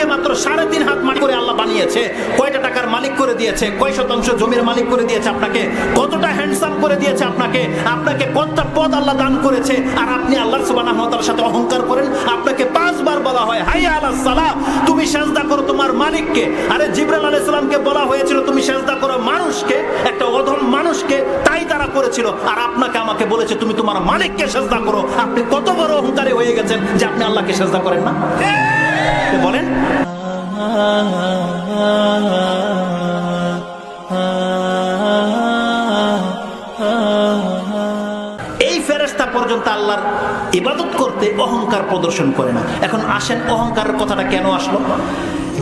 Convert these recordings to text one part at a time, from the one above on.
আপনাকে মাত্র সাড়ে তিন হাত মাটি করে আল্লাহ বানিয়েছে। কয়টা টাকার মালিক করে দিয়েছে? কয় শতাংশ জমির মালিক করে দিয়েছে আপনাকে? কতটা হ্যান্ডসাম করে দিয়েছে আপনাকে? আপনাকে কতটা পদ আল্লাহ দান করেছে? আর আপনি আল্লাহ সুবাহ সাথে অহংকার করেন? আপনাকে পাঁচবার বলা হয়, হাই আল্লাহ সেজদা করো তোমার মালিককে। আরে জিবরাইল আলাইহিস সালামকে বলা হয়েছিল, তুমি সেজদা করো মানুষকে, একটা অধম মানুষকে। তাই তারা করেছিল। আর আপনাকে আমাকে বলেছে, তুমি তোমার মালিককে সেজদা করো। আপনি কত বড় অহংকারী হয়ে গেছেন যে আপনি আল্লাহকে সেজদা করেন না? বলেন? এই ফেরেস্তা পর্যন্ত আল্লাহর ইবাদত করতে অহংকার প্রদর্শন করে না। এখন আসেন, অহংকারের কথাটা কেন আসলো?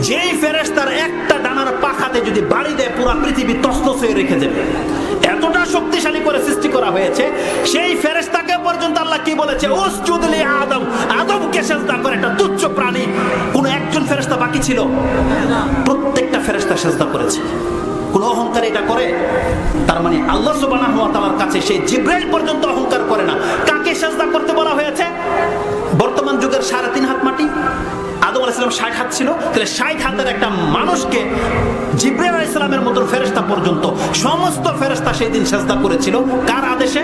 যেই ফেরেস্তার একটা ডানার পাখাতে যদি বাড়ি দেয়, পুরো পৃথিবী তস্তস হয়ে রেখে দেবে। এতটা শক্তিশালী করে সৃষ্টি করা হয়েছে, সেই ফেরেস্তাকে পর্যন্ত আল্লাহ কি বলেছে? উসজুদলি আদম। আদমকে সেজদা করে একটা তুচ্ছ প্রাণী। কোন একজন ফেরেস্তা বাকি ছিল? প্রত্যেকটা ফেরেস্তা সেজদা করেছে। কোন অহংকার এটা করে? তার মানে আল্লাহ সুবহানাহু ওয়া তাআলার কাছে সেই জিব্রাইল পর্যন্ত অহংকার করে না। কাকে সেজদা ষাট হাতের একটা মানুষকে জিব্রাইল আলাইসালামের মতন ফেরেস্তা পর্যন্ত সমস্ত ফেরেস্তা সেই দিন সেজদা করেছিল। কার আদেশে?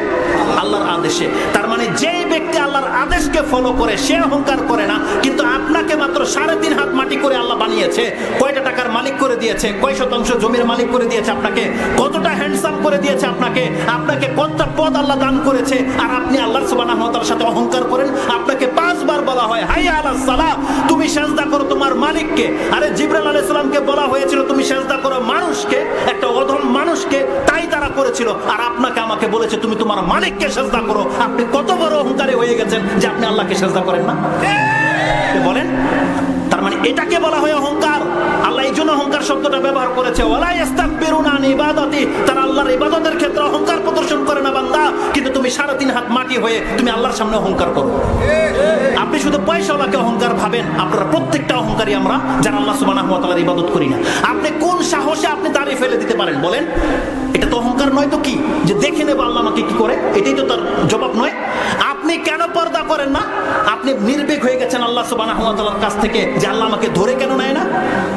আল্লাহর আদেশে। তার মানে যেই ব্যক্তি আল্লাহর আদেশকে ফলো করে, সে অহংকার করে না, কিন্তু আপনাকে মাত্র সাড়ে তিন হাত মাটি করে আল্লাহ বানিয়েছে, কয়টা টাকার মালিক করে দিয়েছে, কয় শতাংশ জমির মালিক করে দিয়েছে আপনাকে, কতটা হ্যান্ডসাম করে দিয়েছে আপনাকে আপনাকে কতটা পদ আল্লাহ দান করেছে, আর আপনি আল্লাহ ওয়া সাথে অহংকার করেন, আপনাকে বলা হয়, হাই আলাহ সালা তুমি সেজদা করো তোমার মালিককে। আরে জিবরাল আলাহ সালামকে বলা হয়েছিল, তুমি সেজদা করো মানুষকে, একটা অধম মানুষকে। তাই তারা করেছিল। আর আপনাকে আমাকে বলেছে, তুমি তোমার মালিককে সেজদা করো। আপনি কত বড় অহংকারী হয়ে গেছেন যে আপনি আল্লাহকে সেজদা করেন না। বলেন? মানে এটাকে বলা হয় অহংকার। আল্লাহ এই জন্য অহংকার শব্দটা ব্যবহার করেছে। ইবাদাতি তারা আল্লাহর ইবাদতের ক্ষেত্রে অহংকার প্রদর্শন করে না বান্দা। কিন্তু তুমি সাড়ে তিন হাত মাটি হয়ে তুমি আল্লাহর সামনে অহংকার করো। আপনি শুধু পয়সাওয়ালাকে অহংকার ভাবেন, আপনারা প্রত্যেকটা অহংকারী আমরা যারা আল্লাহ সুবহানাহু ওয়া ইবাদত করি না। আপনি কোন সাহসে আপনি দাঁড়িয়ে ফেলে দিতে পারেন বলেন? এটা তো অহংকার নয় তো কি? যে দেখে নেব আল্লাহ আমাকে কি করে? এটাই তো তার জবাব নয়। আপনি কেন পর্দা করেন না? আপনি নির্ভীক হয়ে গেছেন আল্লাহ তাআলার কাছ থেকে যে আল্লাহ আমাকে ধরে কেন নেয় না?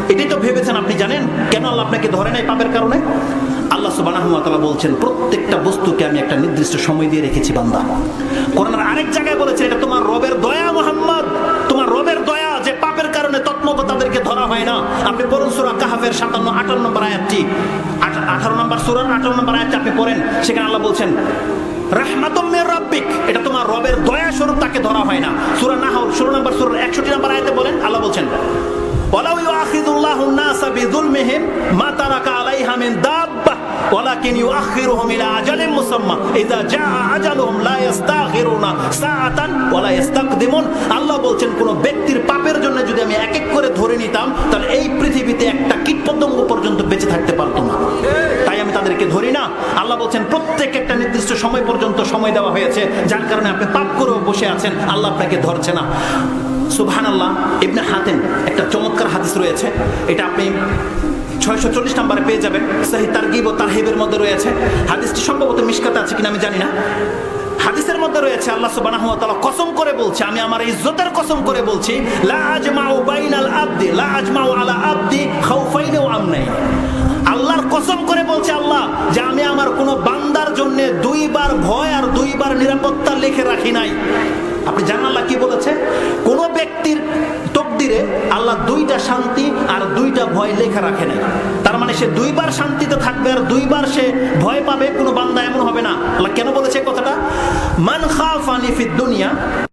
এটাই তো ভেবেছেন আপনি, জানেন? কেন আল্লাহ আপনাকে ধরে নেয় পাপের কারণে? আল্লাহ সুবহানাহু বলছেন, প্রত্যেকটা বস্তুকে আমি একটা নির্দিষ্ট সময় দিয়ে রেখেছি, বান্দা। কোরআনের আরেক জায়গায় বলেছে এটা তোমার রবের দয়া, মোহাম্মদ। তোমার রবের দয়া যে পাপের কারণে তৎমত তাদেরকে ধরা হয় না। আপনি পড়ুন সূরা কাহাফের 57 58 নম্বর আয়াতটি। আঠা- 18 নম্বর সূরার 18 নম্বর আয়াতটি আপনি পড়েন। সেখানে আল্লাহ বলছেন, রাহমাতুম মির রাব্বিক। এটা রবের দয়া স্বরূপ তাকে ধরা হয় না সূরা নাহল 16 নম্বর সূরার 61 নম্বর আয়াতে বলেন আল্লাহ বলছেন ওয়ালাউ ইউআখিযুল্লাহু النَّاسَ بِظُلْمِهِمْ মা তারাকা আলাইহা মিন দাব্বাহ ولكن يؤخرهم الى اجل مسمى اذا جاء اجلهم لا يستاخرون ساعه ولا يستقدمون আল্লাহ বলছেন কোন ব্যক্তির পাপের জন্য যদি আমি এক এক করে ধরে নিতাম তাহলে এই পৃথিবীতে একটা কীটপতঙ্গ পর্যন্ত বেঁচে থাকতে পারতো না তাই আমি তাদেরকে ধরি না আল্লাহ বলছেন প্রত্যেক একটা নির্দিষ্ট সময় পর্যন্ত সময় দেওয়া হয়েছে, যার কারণে আপনি পাপ করেও বসে আছেন, আল্লাহ আপনাকে ধরছে না। সুবহান আল্লাহ ইবনে হাতেম একটা চমৎকার হাদিস রয়েছে, এটা আপনি ছয়শো চল্লিশ নম্বরে পেয়ে যাবেন, সাহি তারগিব ও তারহিবের মধ্যে রয়েছে। হাদিসটি সম্ভবত মিশকাতে আছে কিনা আমি জানি না। হাদিসের মধ্যে রয়েছে, আল্লাহ তাআলা কসম করে বলছে, আমি আমার ইজ্জতের কসম করে বলছি, লা আজমাউ বাইনাল আবদি, লা আজমাউ আলা আবদি খাউফাইন ওয়া আমনাইন। আল্লাহর কসম করে আমার কোনো বান্দার জন্য দুইবার ভয় আর দুইবার নিরাপত্তা লিখে রাখি নাই। আপনি জানেন আল্লাহ কি বলেছে? কোন ব্যক্তির তকদিরে আল্লাহ দুইটা শান্তি আর দুইটা ভয় লেখা রাখে নাই। তার মানে সে দুইবার শান্তিতে থাকবে আর দুইবার সে ভয় পাবে, কোনো বান্দা এমন হবে না। আল্লাহ কেন বলেছে কথাটা? মান খাফানি ফিদ দুনিয়া